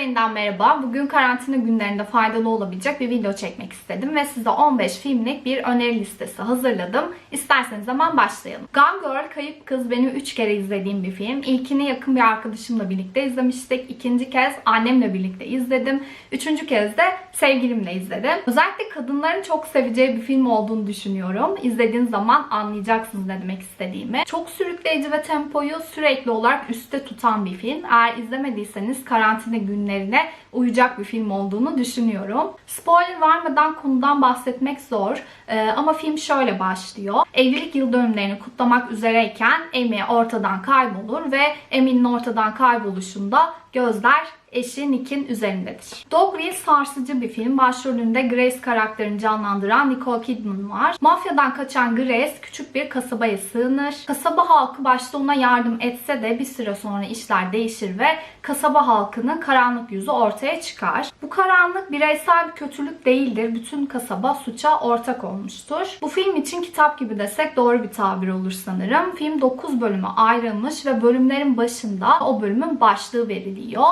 Yeniden merhaba. Bugün karantina günlerinde faydalı olabilecek bir video çekmek istedim ve size 15 filmlik bir öneri listesi hazırladım. İsterseniz hemen başlayalım. Gone Girl, Kayıp Kız benim 3 kere izlediğim bir film. İlkini yakın bir arkadaşımla birlikte izlemiştik. İkinci kez annemle birlikte izledim. Üçüncü kez de sevgilimle izledim. Özellikle kadınların çok seveceği bir film olduğunu düşünüyorum. İzlediğiniz zaman anlayacaksınız ne demek istediğimi. Çok sürükleyici ve tempoyu sürekli olarak üstte tutan bir film. Eğer izlemediyseniz karantina günlerine uyacak bir film olduğunu düşünüyorum. Spoiler vermeden konudan bahsetmek zor Ee, ama film şöyle başlıyor. Evlilik yıl dönümlerini kutlamak üzereyken Amy ortadan kaybolur ve Amy'nin ortadan kayboluşunda gözler eşi Nick'in üzerindedir. Dogville sarsıcı bir film. Başrolünde Grace karakterini canlandıran Nicole Kidman var. Mafyadan kaçan Grace küçük bir kasabaya sığınır. Kasaba halkı başta ona yardım etse de bir süre sonra işler değişir ve kasaba halkının karanlık yüzü ortaya çıkar. Bu karanlık bireysel bir kötülük değildir. Bütün kasaba suça ortak olmuştur. Bu film için kitap gibi desek doğru bir tabir olur sanırım. Film 9 bölüme ayrılmış ve bölümlerin başında o bölümün başlığı veriliyor.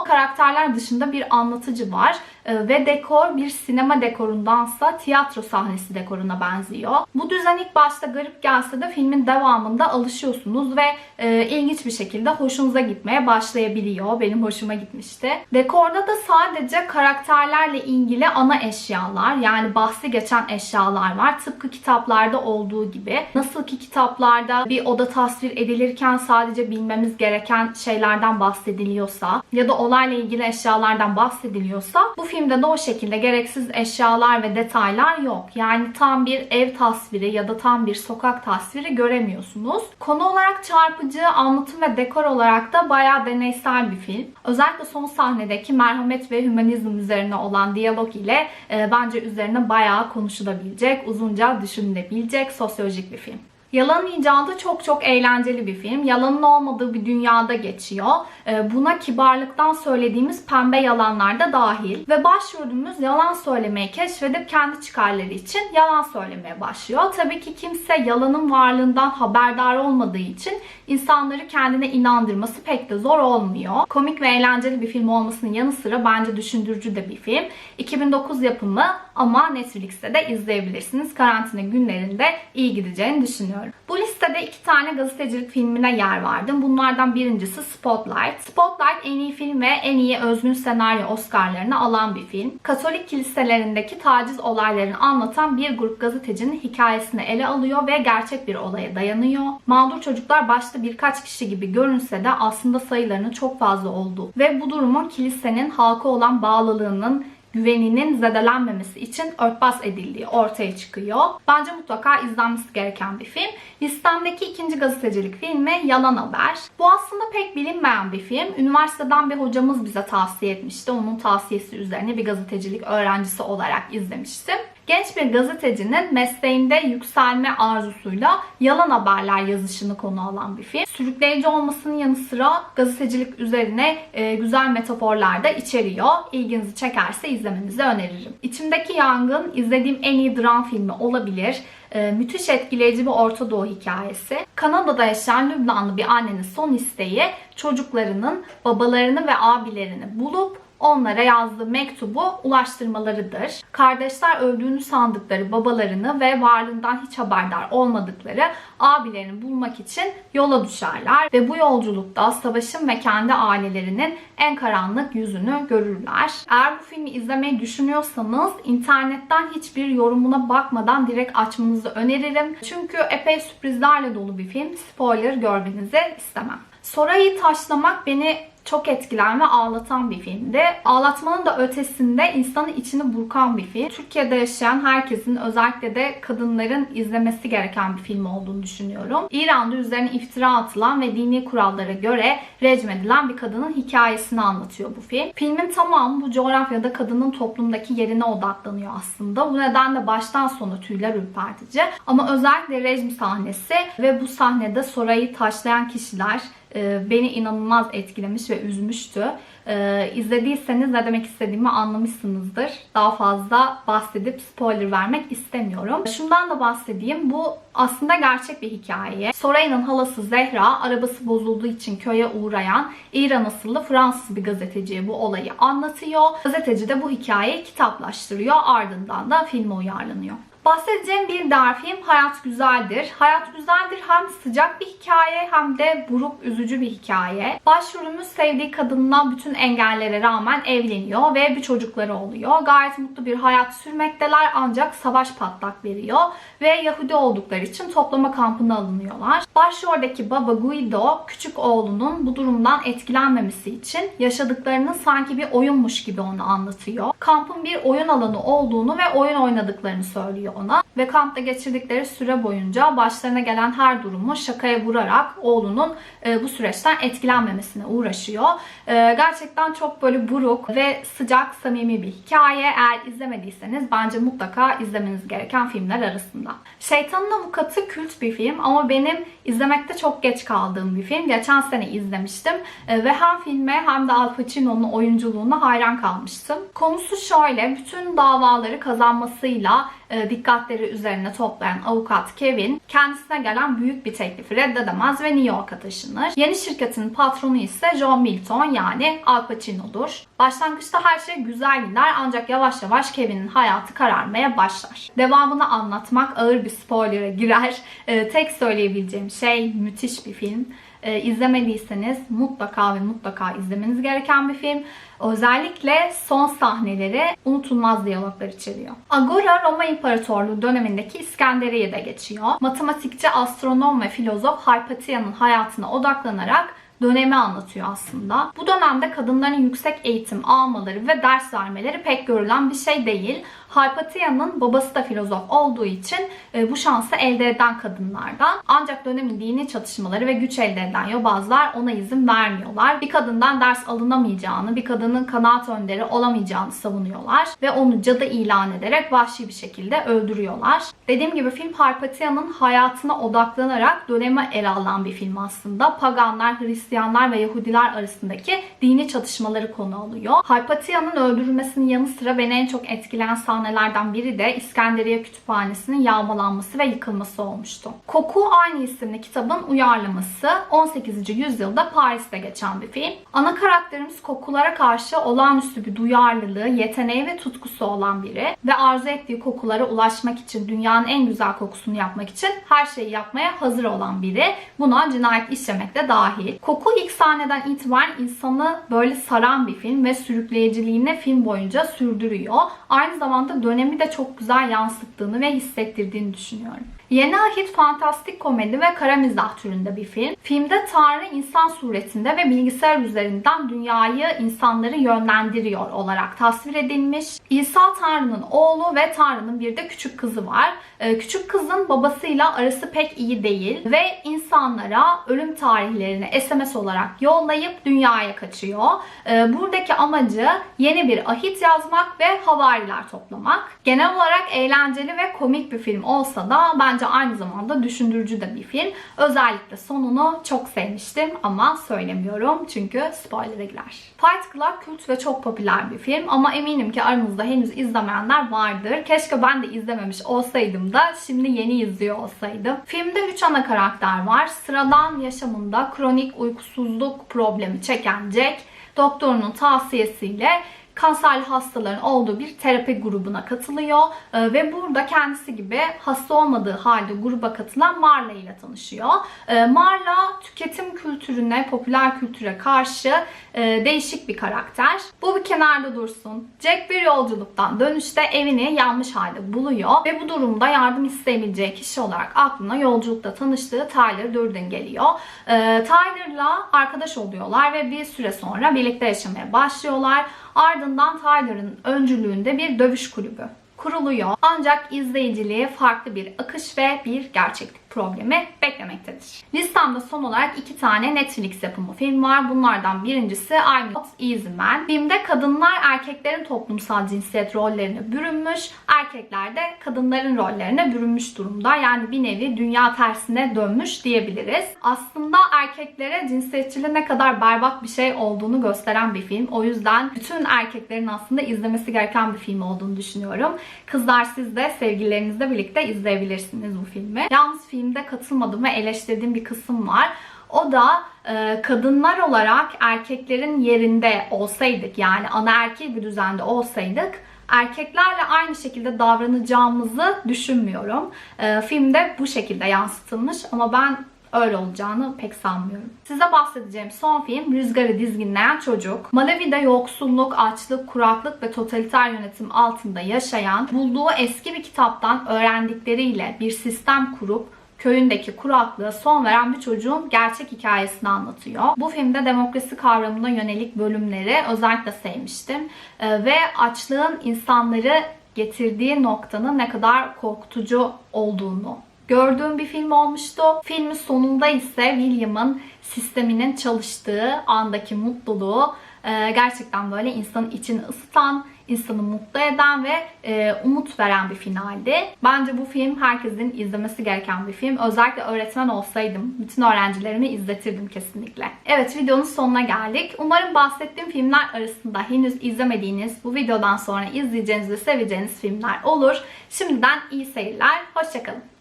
Karakterler dışında bir anlatıcı var Ee, ve dekor bir sinema dekorundansa tiyatro sahnesi dekoruna benziyor. Bu düzen ilk başta garip gelse de filmin devamında alışıyorsunuz ve e, ilginç bir şekilde hoşunuza gitmeye başlayabiliyor. Benim hoşuma gitmişti. Dekorda da sadece karakterlerle ilgili ana eşyalar yani bahsi geçen eşyalar var. Tıpkı kitaplarda olduğu gibi. Nasıl ki kitaplarda bir oda tasvir edilirken sadece bilmemiz gereken şeylerden bahsediliyorsa ya da olayla ilgili eşyalardan bahsediliyorsa bu filmde de o şekilde gereksiz eşyalar ve detaylar yok. Yani tam bir ev tasviri ya da tam bir sokak tasviri göremiyorsunuz. Konu olarak çarpıcı, anlatım ve dekor olarak da bayağı deneysel bir film. Özellikle son sahnedeki merhamet ve hümanizm üzerine olan diyalog ile e, bence üzerine bayağı konuşulabilecek, uzunca düşünülebilecek sosyolojik bir film. Yalan icadı çok çok eğlenceli bir film. Yalanın olmadığı bir dünyada geçiyor. Ee, Buna kibarlıktan söylediğimiz pembe yalanlar da dahil. Ve başrolümüz yalan söylemeyi keşfedip kendi çıkarları için yalan söylemeye başlıyor. Tabii ki kimse yalanın varlığından haberdar olmadığı için insanları kendine inandırması pek de zor olmuyor. Komik ve eğlenceli bir film olmasının yanı sıra bence düşündürücü de bir film. 2009 yapımı ama Netflix'te de izleyebilirsiniz. Karantina günlerinde iyi gideceğini düşünüyorum. Bu listede iki tane gazetecilik filmine yer verdim. Bunlardan birincisi Spotlight. Spotlight en iyi film ve en iyi özgün senaryo Oscar'larını alan bir film. Katolik kiliselerindeki taciz olaylarını anlatan bir grup gazetecinin hikayesini ele alıyor ve gerçek bir olaya dayanıyor. Mağdur çocuklar başta birkaç kişi gibi görünse de aslında sayılarının çok fazla olduğu ve bu durumun kilisenin halka olan bağlılığının güveninin zedelenmemesi için örtbas edildiği ortaya çıkıyor. Bence mutlaka izlenmesi gereken bir film. Listemdeki ikinci gazetecilik filmi Yalan Haber. Bu aslında pek bilinmeyen bir film. Üniversiteden bir hocamız bize tavsiye etmişti. Onun tavsiyesi üzerine bir gazetecilik öğrencisi olarak izlemiştim. Genç bir gazetecinin mesleğinde yükselme arzusuyla yalan haberler yazışını konu alan bir film. Sürükleyici olmasının yanı sıra gazetecilik üzerine e, güzel metaforlar da içeriyor. İlginizi çekerse izlemenizi öneririm. İçimdeki Yangın izlediğim en iyi dram filmi olabilir. E, müthiş etkileyici bir Orta Doğu hikayesi. Kanada'da yaşayan Lübnanlı bir annenin son isteği çocuklarının babalarını ve abilerini bulup onlara yazdığı mektubu ulaştırmalarıdır. Kardeşler öldüğünü sandıkları babalarını ve varlığından hiç haberdar olmadıkları abilerini bulmak için yola düşerler ve bu yolculukta savaşın ve kendi ailelerinin en karanlık yüzünü görürler. Eğer bu filmi izlemeyi düşünüyorsanız internetten hiçbir yorumuna bakmadan direkt açmanızı öneririm. Çünkü epey sürprizlerle dolu bir film. Spoiler görmenizi istemem. Sorayı taşlamak beni çok etkilen ve ağlatan bir filmdi. Ağlatmanın da ötesinde insanın içini burkan bir film. Türkiye'de yaşayan herkesin özellikle de kadınların izlemesi gereken bir film olduğunu düşünüyorum. İran'da üzerine iftira atılan ve dini kurallara göre rejim edilen bir kadının hikayesini anlatıyor bu film. Filmin tamamı bu coğrafyada kadının toplumdaki yerine odaklanıyor aslında. Bu nedenle baştan sona tüyler ürpertici. Ama özellikle rejim sahnesi ve bu sahnede Soray'ı taşlayan kişiler e, beni inanılmaz etkilemiş ve üzmüştü. E, izlediyseniz ne demek istediğimi anlamışsınızdır. Daha fazla bahsedip spoiler vermek istemiyorum. Şundan da bahsedeyim. Bu aslında gerçek bir hikaye. Soraya'nın halası Zehra arabası bozulduğu için köye uğrayan İran asıllı Fransız bir gazeteciye bu olayı anlatıyor. Gazeteci de bu hikayeyi kitaplaştırıyor. Ardından da filme uyarlanıyor. Bahsedeceğim bir diğer film Hayat Güzeldir. Hayat Güzeldir hem sıcak bir hikaye hem de buruk, üzücü bir hikaye. Başrolümüz sevdiği kadınla bütün engellere rağmen evleniyor ve bir çocukları oluyor. Gayet mutlu bir hayat sürmekteler ancak savaş patlak veriyor ve Yahudi oldukları için toplama kampına alınıyorlar. Başroldeki baba Guido küçük oğlunun bu durumdan etkilenmemesi için yaşadıklarını sanki bir oyunmuş gibi onu anlatıyor. Kampın bir oyun alanı olduğunu ve oyun oynadıklarını söylüyor ona ve kampta geçirdikleri süre boyunca başlarına gelen her durumu şakaya vurarak oğlunun e, bu süreçten etkilenmemesine uğraşıyor. E, gerçekten çok böyle buruk ve sıcak, samimi bir hikaye. Eğer izlemediyseniz bence mutlaka izlemeniz gereken filmler arasında. Şeytanın Avukatı kült bir film ama benim izlemekte çok geç kaldığım bir film. Geçen sene izlemiştim e, ve hem filme hem de Al Pacino'nun oyunculuğuna hayran kalmıştım. Konusu şöyle, bütün davaları kazanmasıyla dikkatleri üzerine toplayan avukat Kevin kendisine gelen büyük bir teklifi reddedemez ve New York'a taşınır. Yeni şirketin patronu ise John Milton yani Al Pacino'dur. Başlangıçta her şey güzel gider ancak yavaş yavaş Kevin'in hayatı kararmaya başlar. Devamını anlatmak ağır bir spoiler'a girer. E, tek söyleyebileceğim şey müthiş bir film. E, izlemediyseniz mutlaka ve mutlaka izlemeniz gereken bir film. Özellikle son sahneleri unutulmaz diyaloglar içeriyor. Agora Roma İmparatorluğu dönemindeki İskenderiye'de geçiyor. Matematikçi, astronom ve filozof Hypatia'nın hayatına odaklanarak dönemi anlatıyor aslında. Bu dönemde kadınların yüksek eğitim almaları ve ders vermeleri pek görülen bir şey değil. Hypatia'nın babası da filozof olduğu için e, bu şansı elde eden kadınlardan. Ancak dönemin dini çatışmaları ve güç elde eden yobazlar ona izin vermiyorlar. Bir kadından ders alınamayacağını, bir kadının kanaat önderi olamayacağını savunuyorlar ve onu cadı ilan ederek vahşi bir şekilde öldürüyorlar. Dediğim gibi film Hypatia'nın hayatına odaklanarak dönemi ele alan bir film aslında. Paganlar, Hristiyanlar ve Yahudiler arasındaki dini çatışmaları konu alıyor. Hypatia'nın öldürülmesinin yanı sıra beni en çok etkileyen sahnelerden biri de İskenderiye Kütüphanesi'nin yağmalanması ve yıkılması olmuştu. Koku aynı isimli kitabın uyarlaması 18. yüzyılda Paris'te geçen bir film. Ana karakterimiz kokulara karşı olağanüstü bir duyarlılığı, yeteneği ve tutkusu olan biri ve arzu ettiği kokulara ulaşmak için, dünyanın en güzel kokusunu yapmak için her şeyi yapmaya hazır olan biri. Buna cinayet işlemek de dahil. Koku ilk sahneden itibaren insanı böyle saran bir film ve sürükleyiciliğini film boyunca sürdürüyor. Aynı zamanda dönemi de çok güzel yansıttığını ve hissettirdiğini düşünüyorum. Yeni ahit fantastik komedi ve kara mizah türünde bir film. Filmde Tanrı insan suretinde ve bilgisayar üzerinden dünyayı, insanları yönlendiriyor olarak tasvir edilmiş. İsa Tanrı'nın oğlu ve Tanrı'nın bir de küçük kızı var. Ee, Küçük kızın babasıyla arası pek iyi değil ve insanlara ölüm tarihlerini SMS olarak yollayıp dünyaya kaçıyor. Ee, Buradaki amacı yeni bir ahit yazmak ve havariler toplamak. Genel olarak eğlenceli ve komik bir film olsa da bence aynı zamanda düşündürücü de bir film. Özellikle sonunu çok sevmiştim ama söylemiyorum çünkü spoiler'a girer. Fight Club kült ve çok popüler bir film ama eminim ki aranızda henüz izlemeyenler vardır. Keşke ben de izlememiş olsaydım da şimdi yeni izliyor olsaydım. Filmde 3 ana karakter var. Sıradan yaşamında kronik uykusuzluk problemi çeken Jack, doktorunun tavsiyesiyle kanserli hastaların olduğu bir terapi grubuna katılıyor Ee, ve burada kendisi gibi hasta olmadığı halde gruba katılan Marla ile tanışıyor. Ee, Marla tüketim kültürüne, popüler kültüre karşı e, değişik bir karakter. Bu bir kenarda dursun. Jack bir yolculuktan dönüşte evini yanmış halde buluyor ve bu durumda yardım isteyebileceği kişi olarak aklına yolculukta tanıştığı Tyler Durden geliyor. Tyler'la arkadaş oluyorlar ve bir süre sonra birlikte yaşamaya başlıyorlar. Ardından Tyler'ın öncülüğünde bir dövüş kulübü kuruluyor. Ancak izleyiciliğe farklı bir akış ve bir gerçeklik problemi beklemektedir. Listemde son olarak iki tane Netflix yapımı film var. Bunlardan birincisi I'm Not Easy Man. Filmde kadınlar erkeklerin toplumsal cinsiyet rollerine bürünmüş, erkekler de kadınların rollerine bürünmüş durumda. Yani bir nevi dünya tersine dönmüş diyebiliriz. Aslında erkeklere cinsiyetçiliğin ne kadar berbat bir şey olduğunu gösteren bir film. O yüzden bütün erkeklerin aslında izlemesi gereken bir film olduğunu düşünüyorum. Kızlar siz de sevgililerinizle birlikte izleyebilirsiniz bu filmi. Yalnız filmde katılmadığım ve eleştirdiğim bir kısım var. O da e, kadınlar olarak erkeklerin yerinde olsaydık yani anaerkil bir düzende olsaydık erkeklerle aynı şekilde davranacağımızı düşünmüyorum. E, filmde bu şekilde yansıtılmış ama ben öyle olacağını pek sanmıyorum. Size bahsedeceğim son film Rüzgarı Dizginleyen Çocuk. Malawi'de yoksulluk, açlık, kuraklık ve totaliter yönetim altında yaşayan, bulduğu eski bir kitaptan öğrendikleriyle bir sistem kurup köyündeki kuraklığa son veren bir çocuğun gerçek hikayesini anlatıyor. Bu filmde demokrasi kavramına yönelik bölümleri özellikle sevmiştim. Ee, ve açlığın insanları getirdiği noktanın ne kadar korkutucu olduğunu gördüğüm bir film olmuştu. Filmin sonunda ise William'ın sisteminin çalıştığı andaki mutluluğu e, gerçekten böyle insanın içini ısıtan, insanı mutlu eden ve e, umut veren bir finaldi. Bence bu film herkesin izlemesi gereken bir film. Özellikle öğretmen olsaydım bütün öğrencilerimi izletirdim kesinlikle. Evet videonun sonuna geldik. Umarım bahsettiğim filmler arasında henüz izlemediğiniz, bu videodan sonra izleyeceğiniz ve seveceğiniz filmler olur. Şimdiden iyi seyirler. Hoşçakalın.